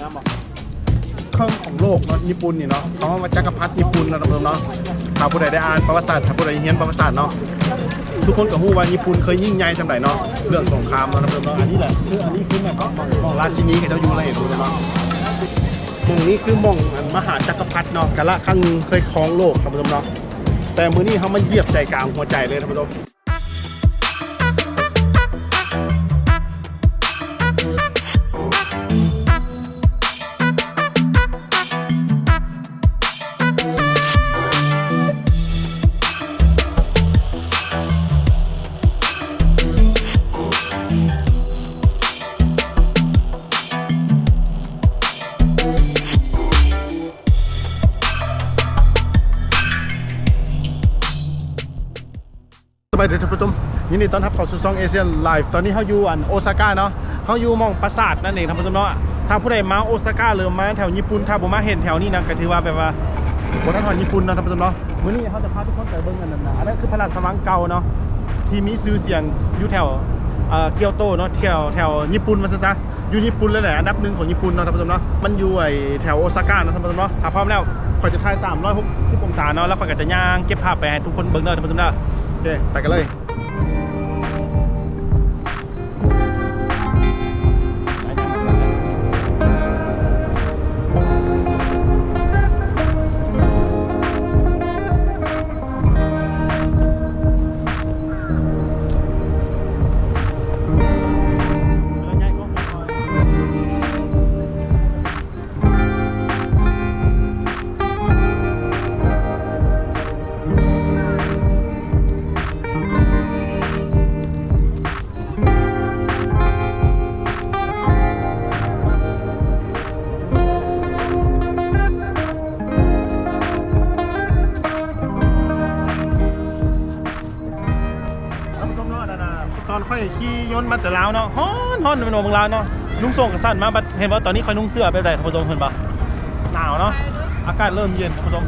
งามบอกเครื่องของโลกเนาะญี่ปุ่นนี่เนาะเขาว่าจักรพรรดิญี่ปุ่นเนาะท่านผู้ชมเนาะถ้าผู้ใดได้อ่านประวัติศาสตร์ถ้าผู้ใดเรียนประวัติศาสตร์เนาะทุกคนก็รู้ว่าญี่ปุ่นเคยยิ่งใหญ่สมัยเนาะเรื่องสงครามเนาะท่านผู้ชมเนาะอันนี้แหละคืออันนี้คือแบบของราชินีกับเจ้าอยู่ไรเห็ดูเนาะมองนี้คือมองอันมหาจักรพรรดิเนาะกะละครั้งหนึ่งเคยครองโลกท่านผู้ชมเนาะแต่มื้อนี้เขามาเหยียบใจกลางหัวใจเลยท่านผู้ชม บายดีท่านผู้ชมยินดีต้อนรับเข้าสู่ช่องเอเชียไลฟ์ตอนนี้เขาอยู่อันโอซาก้าเนาะเขาอยู่มองปราสาทนั่นเองท่านผู้ชมเนาะถ้าผู้ใดมาโอซาก้าหรือมาแถวญี่ปุ่นถ้าผมมาเห็นแถวนี้นะก็ถือว่าแบบว่าบนทางญี่ปุ่นเนาะท่านผู้ชมเนาะวันนี้เขาจะพาทุกคนไปเบิ่งกันนั่นนะอันนั้นคือพระราชวังเก่าเนาะที่มีชื่อเสียงอยู่แถวเกียวโตเนาะแถวแถวญี่ปุ่นว่าซะจ้ะอยู่ญี่ปุ่นเลยแหละอันดับหนึ่งของญี่ปุ่นเนาะท่านผู้ชมเนาะมันอยู่ไอแถวโอซาก้าเนาะท่านผู้ชมเนาะถ้าพร้อมแล้วคอยจะถ่าย360องศาเนาะแล้วคอยก็จะย่างเก็บภาพไปให้ทุกคนเบิ่งเด้อท่านผู้ชมเด้อ โอเค ไปกันเลย แต่ลาวเนาะฮ้อนฮ้อนเป็นวงลาวเนาะนุ่งส่งกับสั้นมาบัดเห็นว่าตอนนี้คอยนุ่งเสื้อไปไหนท่านผู้ชมเห็นปะหนาวเนาะอากาศเริ่มเย็นท่านผู้ชม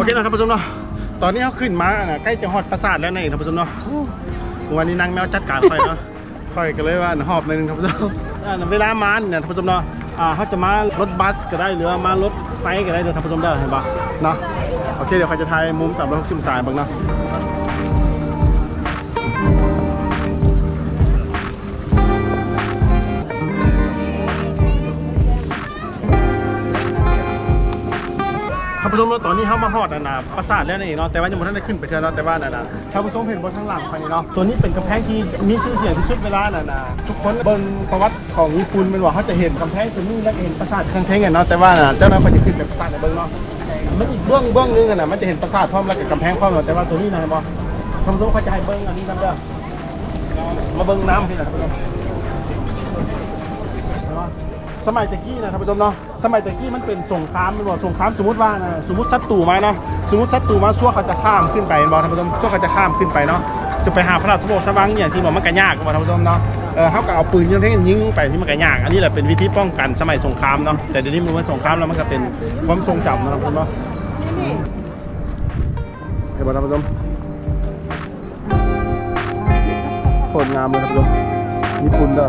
อเคเนาะท่านผู้ชมเนาะตอนนี้เขาขึ้นมาอะใกล้จะฮอดปราสาทแล้วนี่ท่านผู้ชมเนาะวันนี้นางแมวจัดการค่อยเนาะค่อยก็เลยว่าหอบหนึงท่านผู้ชมเวลามาเนี่ยท่านผู้ชมเนาะอ่าเขาจะมารถบัสก็ได้หรือว่ามารถไฟก็ได้เดี๋ยวท่านผู้ชมได้เห็นปะเนาะโอเคเดี๋ยวใครจะถ่ายมุม360องศาบ้างเนาะานผู้ชมเนาะตอนนี้เข้ามาฮอดนะนะปราสาทแล้วนี่เนาะแต่ว่ายังไม่ทันได้ขึ้นไปเท่าเนาะแต่ว่าน่ะนะท่านผู้ชมเห็นบนข้างหลังไปนี่เนาะตัวนี้เป็นกำแพงที่มีชื่อเสียงที่สุดเวลาน่ะนะทุกคนเบิ่งประวัติของญี่ปุ่นเป็นว่าเขาจะเห็นกำแพงตัวนี้แล้วก็เห็นปราสาทข้างเทงเนาะแต่ว่าน่ะเจ้าหน้าที่จะขึ้นไปปราสาทในเบิ่งเนาะมันอีกเบื้องเบื้องนึงอะนะมันจะเห็นปราสาทพร้อมแล้วกับกำแพงพร้อมเนาะแต่ว่าตัวนี้นะบ่ท่านผู้ชมเขาจะให้เบิ่งอันนี้นำเด้อมาเบิ่งน้ำพี่นะท่านผู้ชม สมัยตะกี้นะท่านผู้ชมเนาะสมัยตะกี้มันเป็นสงครามมันบอกสงครามสมมติว่านะสมมติศัตรูมาเนาะสมมติศัตรูมาชั่วเขาจะข้ามขึ้นไปบอกท่านผู้ชมชั่วเขาจะข้ามขึ้นไปเนาะจะไปหาพระราชวังวังเนี่ยที่บอกมันก็ยากบอกท่านผู้ชมเนาะเออเขาก็เอาปืนยิงเท่งยิงไปที่มันก็ยากอันนี้แหละเป็นวิธีป้องกันสมัยสงครามเนาะแต่เดี๋ยวนี้มันเป็นสงครามแล้วมันก็เป็นความทรงจำนะท่านผู้ชมเนาะเห็นบ่ท่านผู้ชมโคตรงามเลยท่านผู้ชมญี่ปุ่นเด้อ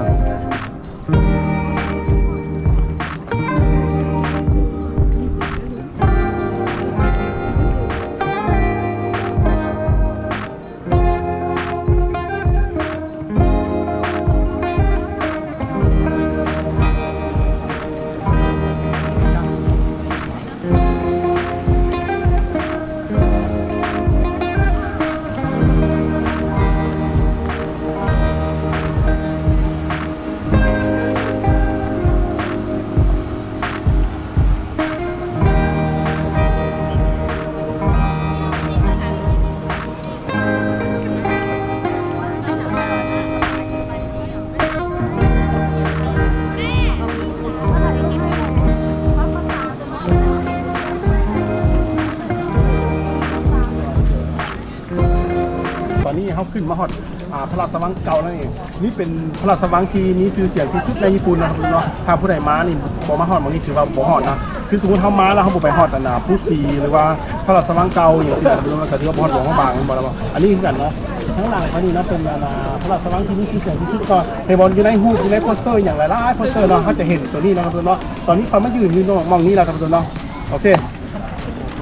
เขาขึ้นมาฮอดอ่าพระราชวังเก่านั่นเองนี่เป็นพระราชวังที่มีชื่อเสียงที่สุดในญี่ปุ่นนะครับเนาะถ้าผู้ใดมานี่บ่มาฮอดหมองนี้ถือว่าบ่ฮอดนะคือสมมติเฮามาแล้วเฮาบ่ไปฮอดอันน่ะผู้ซีหรือว่าพระราชวังเก่าอย่างที่นะครับก็ถือว่าบ่ฮอดหลวงพระบางบ่แล้วบ่อันนี้คือกันเนาะทั้งหลังเขานี่นาะเป็นอันน่ะพระราชวังที่มีชื่อเสียงที่สุดก็ในบอลอยู่ในฮูดอยู่ในโปสเตอร์อย่างหลายๆโปสเตอร์เนาะเขาจะเห็นตัวนี้นะครับเนาะตอนนี้เขามายืนอยู่ตรงมองนี้แล้วครับเนาะโอเค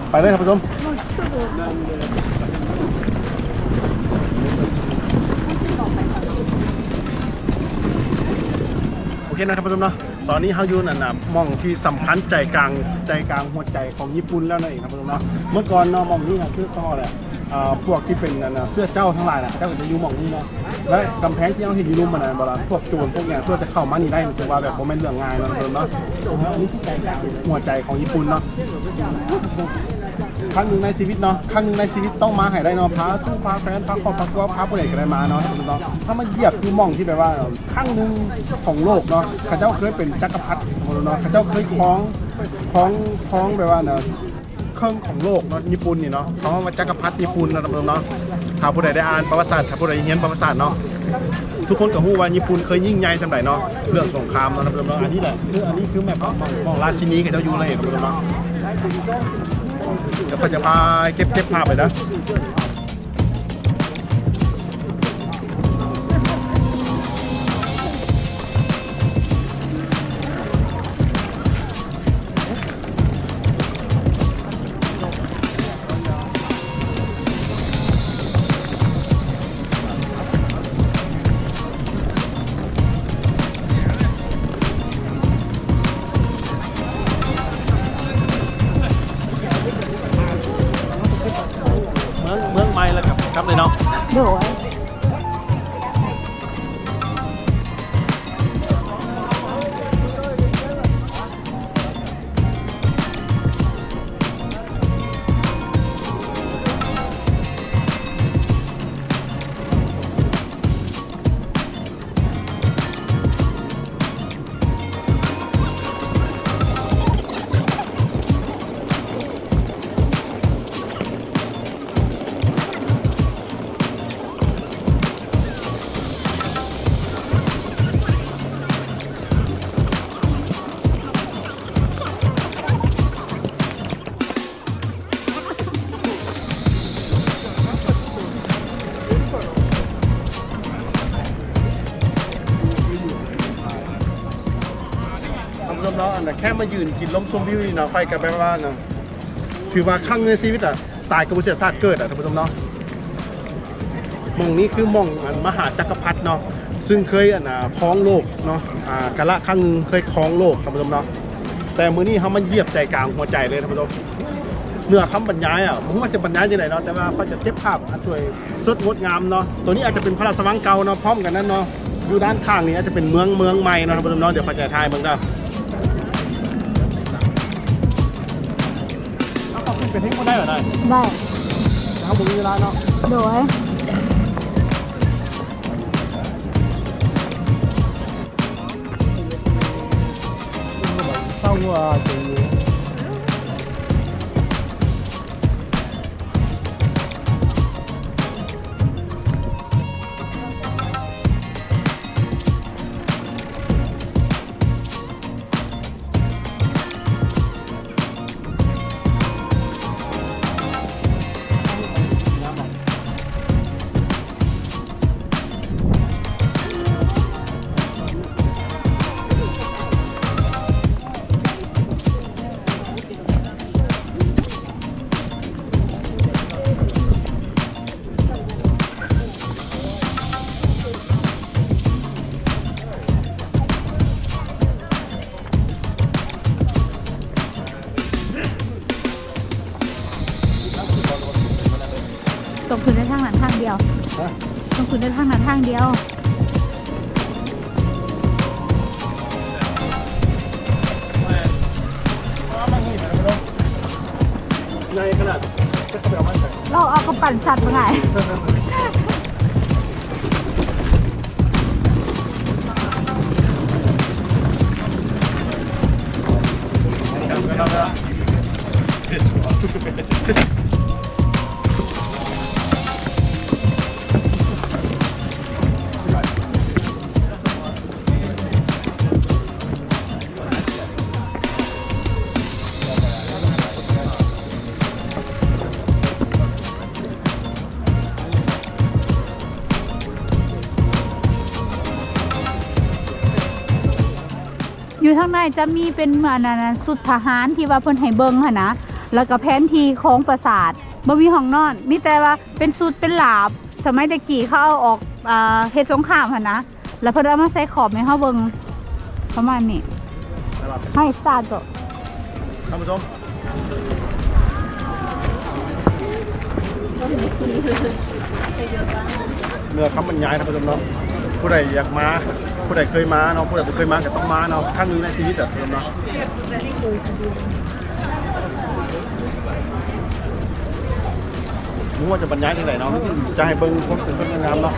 ไปเลยครับผู้ชม เคนะครับผู้ชมเนาะตอนนี้เขาอยู่นั่นนะหมองที่สำคัญใจกลางใจกลางหัวใจของญี่ปุ่นแล้วนั่นเองครับผู้ชมเนาะเมื่อก่อนเนาะหมองนี้นะคือก็แหละอ่าพวกที่เป็นนั่นนะเสื้อเจ้าทั้งหลายน่ะเจ้าก็จะอยู่หมองนี้เนาะและกำแพงที่เราเห็นอยู่นุ่มมันนะโบราณพวกโจรพวกเนี้ยช่วยจะเข้ามานี่ได้ถือว่าแบบโมเมนต์เรื่องง่ายเนาะผู้ชมเนาะอันนี้คือใจกลางหัวใจของญี่ปุ่นเนาะ ครั้งหนึ่งในชีวิตเนาะครั้งหนึ่งในชีวิตต้องมาให้ได้เนาะพาสู้พาแฟนพาครอบครัวพาผู้ใดก็ได้มาเนาะเนาะถ้ามาเหยียบคือหมองที่แบบว่าครั้งหนึ่งของโลกเนาะข้าเจ้าเคยเป็นจักรพรรดิเนาะข้าเจ้าเคยครองครองครองแบบว่าเนาะเครื่องของโลกเนาะญี่ปุ่นนี่เนาะเขาว่าจักรพรรดิญี่ปุ่นเนาะเนาะถ้าผู้ใดได้อ่านประวัติศาสตร์ถ้าผู้ใดเรียนประวัติศาสตร์เนาะทุกคนก็รู้ว่าญี่ปุ่นเคยยิ่งใหญ่สมัยเนาะเรื่องสงครามเนาะครับเนาะอันนี้แหละคืออันนี้คือแบบของของราชินีกับเจ้าอยู่เลยครับเนาะ เดี๋ยวเขาจะพาเก็บเก็บภาพไปนะ ครับเลยเนาะ โดย มายืนกินลมชมวิวนี่เนาะไฟกับแบบว่าเนาะถือว่าครั้งในชีวิตอะตายกับบุษยศาสตร์เกิดอะท่านผู้ชมเนาะมองนี้คือมองอันมหาจักรพรรดิเนาะซึ่งเคยอะครองโลกเนาะอ่ากะละครั้งหนึงเคยครองโลกท่านผู้ชมเนาะแต่มื้อนี้เขามันเหยียบใจกลางหัวใจเลยท่านผู้ชมเนื้อคำบรรยายอะผมว่าจะบรรยายยังไงเนาะแต่ว่าเขาจะเก็บภาพอันสวยสดงดงามเนาะตัวนี้อาจจะเป็นพระราชวังเก่าเนาะพร้อมกันนั้นเนาะอยู่ด้านข้างนี้อาจจะเป็นเมืองเมืองใหม่เนาะท่านผู้ชมเนาะเดี๋ยวเขาจะถ่ายเมืองเนาบุ ญเวลาเนาะโดยเศร้าว่า เราเอากระปั่นสัตว์มาไงเอยู่ทางในจะมีเป็นเหมือนอันนั้นสุดทหารที่ว่าเพิ่นให้เบิ่งหั่นนะ แล้วก็แผนที่ของปราสาทบ่มีห้องนอน มีแต่ว่าเป็นสุดเป็นหลาบ สมัยตะกี้เขาเอาออกอ่าเฮ็ดสงครามหั่นนะ แล้วเพิ่นเอามาใส่ขอบให้เฮาเบิ่งประมาณนี้นะครับให้สตาร์ทก่อนท่านผู้ชมเนื้อคำบรรยายท่านผู้ชมเนาะผู้ใดอยากมา ผู้ใดเคยมาเนาะผู้ใดบ่เคยมาก็ต้องมาเนาะครั้งหนึงในชีวิตอะท่านผู้ชมเนาะรู้ว่าจะบรรยายยังไงเนาะจะให้เบิ่งคนเป็นคนงามเนาะ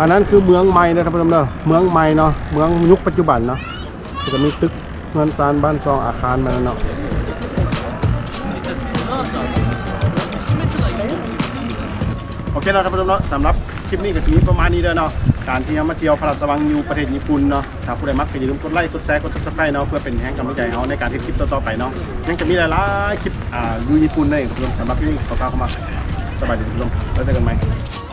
อันนั้นคือเมืองใหม่นะครับท่านผู้ชมเนอะเมืองใหม่เนาะเมืองยุคปัจจุบันเนาะจะมีตึกเงินซานบ้านซองอาคารมาเนาะโอเคเราท่านผู้ชมเนาะสำหรับคลิปนี้ก็จะมีประมาณนี้เด้อเนาะการที่เรามาเที่ยวพระราชวังอยู่ประเทศญี่ปุ่นเนาะถ้าผู้ใดมักก็อย่าลืมกดไลค์กดแชร์กด subscribe เนาะเพื่อเป็นแรงกำลังใจเราในการที่คลิปต่อๆไปเนาะยังจะมีหลายๆคลิปอ่าอยู่ญี่ปุ่นเลยท่านผู้ชมสำหรับคลิปนี้ขอกล่าวเข้ามาสบายดีท่านผู้ชมแล้วเจอกันใหม่